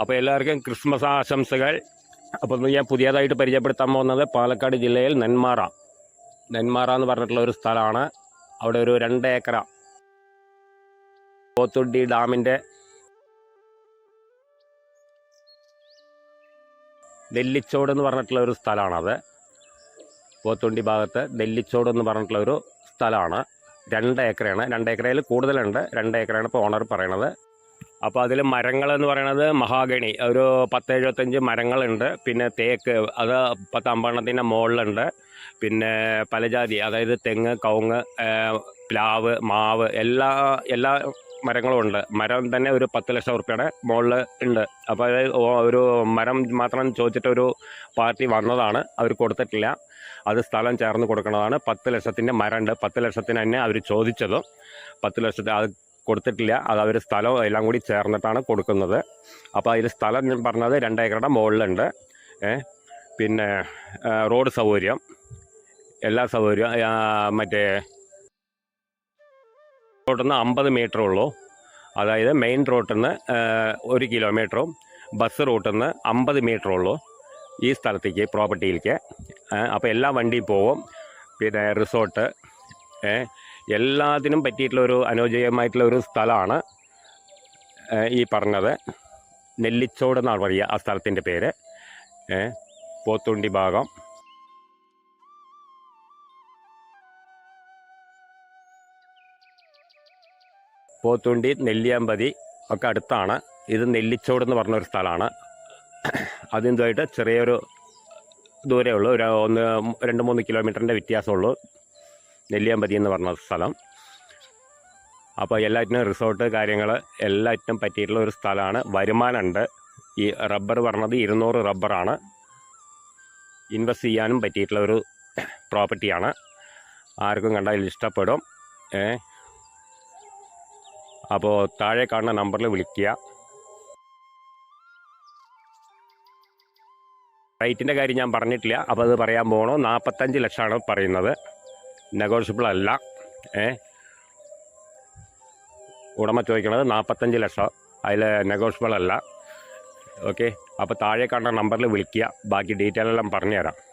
അപ്പോൾ എല്ലാവർക്കും ക്രിസ്മസ് ആശംസകൾ. അപ്പോൾ ഞാൻ പുതിയതായിട്ട് പരിചയപ്പെടുത്താൻ പോകുന്നത് പാലക്കാട് ജില്ലയിൽ നെന്മാറ. നെന്മാറ എന്ന് പറഞ്ഞിട്ടുള്ള ഒരു സ്ഥലമാണ്. അവിടെ ഒരു രണ്ട് ഏക്കറ പോത്തുണ്ടി ഡാമിന്റെ നെല്ലിച്ചോട് എന്ന് പറഞ്ഞിട്ടുള്ള ഒരു സ്ഥലമാണത്. പോത്തുണ്ടി ഭാഗത്ത് നെല്ലിച്ചോട് എന്ന് പറഞ്ഞിട്ടുള്ള ഒരു സ്ഥലമാണ്. രണ്ട് ഏക്കറയാണ് രണ്ട് ഏക്കറയിൽ കൂടുതലുണ്ട്. രണ്ട് ഏക്കറാണ് ഇപ്പോൾ ഓണർ പറയണത് അപ്പോൾ അതിൽ മരങ്ങൾ എന്ന് പറയുന്നത് മഹാഗണി. ഒരു പത്ത് എഴുപത്തഞ്ച് മരങ്ങളുണ്ട്. പിന്നെ തേക്ക് അത് പത്ത് അമ്പെണ്ണത്തിന്റെ മുകളിലുണ്ട് പിന്നെ പലജാതി അതായത് തെങ്ങ് കവുങ്ങ് പ്ലാവ് മാവ് എല്ലാ എല്ലാ മരങ്ങളും ഉണ്ട്. മരം തന്നെ ഒരു പത്ത് ലക്ഷം റുപ്യയുടെ മുകളിൽ ഉണ്ട്. അപ്പോൾ അത് ഒരു മരം മാത്രം ചോദിച്ചിട്ടൊരു പാർട്ടി വന്നതാണ്. അവർ കൊടുത്തിട്ടില്ല. അത് സ്ഥലം ചേർന്ന് കൊടുക്കുന്നതാണ് പത്ത് ലക്ഷത്തിന്റെ മരമുണ്ട്. പത്ത് ലക്ഷത്തിന് തന്നെ അവർ ചോദിച്ചതും. പത്ത് ലക്ഷത്തെ അത് കൊടുത്തിട്ടില്ല. അത് അവർ സ്ഥലം എല്ലാം കൂടി ചേർന്നിട്ടാണ് കൊടുക്കുന്നത്. അപ്പോൾ അതിൽ സ്ഥലം ഞാൻ പറഞ്ഞത് രണ്ട് ഏക്കറുടെ മുകളിലുണ്ട്. പിന്നെ റോഡ് സൗകര്യം എല്ലാ സൗകര്യം മറ്റേ റോഡിൽ നിന്ന് അമ്പത് മീറ്റർ ഉള്ളൂ. അതായത് മെയിൻ റോട്ടിൽ നിന്ന് ഒരു കിലോമീറ്ററും ബസ് റൂട്ടിൽ നിന്ന് അമ്പത് മീറ്റർ ഉള്ളൂ ഈ സ്ഥലത്തേക്ക് പ്രോപ്പർട്ടിയിലേക്ക്. അപ്പോൾ എല്ലാ വണ്ടിയും പോവും. പിന്നെ റിസോർട്ട് എല്ലാത്തിനും പറ്റിയിട്ടുള്ള ഒരു അനുയോജ്യമായിട്ടുള്ള ഒരു സ്ഥലമാണ് ഈ പറഞ്ഞത്. നെല്ലിച്ചോട് എന്നാണ് പറയുക ആ സ്ഥലത്തിന്റെ പേര്. പോത്തുണ്ടി ഭാഗം. പോത്തുണ്ടി നെല്ലിയാമ്പതി ഒക്കെ അടുത്താണ്. ഇത് നെല്ലിച്ചോട് എന്ന് പറഞ്ഞൊരു സ്ഥലമാണ്. അതിന്റെ ചെറിയൊരു ദൂരമേ ഉള്ളൂ. ഒരു ഒന്ന് രണ്ട് മൂന്ന് കിലോമീറ്ററിന്റെ വ്യത്യാസമുള്ളൂ. നെല്ലിയാമ്പതി എന്ന് പറഞ്ഞ സ്ഥലം. അപ്പോൾ എല്ലാറ്റിനും റിസോർട്ട് കാര്യങ്ങൾ എല്ലാറ്റിനും പറ്റിയിട്ടുള്ള ഒരു സ്ഥലമാണ്. വരുമാനമുണ്ട്. ഈ റബ്ബർ പറഞ്ഞത് ഇരുന്നൂറ് റബ്ബറാണ്. ഇൻവെസ്റ്റ് ചെയ്യാനും പറ്റിയിട്ടുള്ള ഒരു പ്രോപ്പർട്ടിയാണ്. ആർക്കും കണ്ടാൽ ഇഷ്ടപ്പെടും. ഏ? അപ്പോൾ താഴെ കാണുന്ന നമ്പറിൽ വിളിക്കുക. റേറ്റിന്റെ കാര്യം ഞാൻ പറഞ്ഞിട്ടില്ല. അപ്പോൾ അത് പറയാൻ പോകണോ നാൽപ്പത്തഞ്ച് ലക്ഷമാണ് പറയുന്നത്. നെഗോഷ്യബിൾ അല്ല ഏ? ഉടമ ചോദിക്കണത് നാൽപ്പത്തഞ്ച് ലക്ഷം. അതിൽ നെഗോഷ്യബിൾ അല്ല ഓക്കെ? അപ്പോൾ താഴെ കണ്ട നമ്പറിൽ വിളിക്കുക. ബാക്കി ഡീറ്റെയിൽ എല്ലാം പറഞ്ഞുതരാം.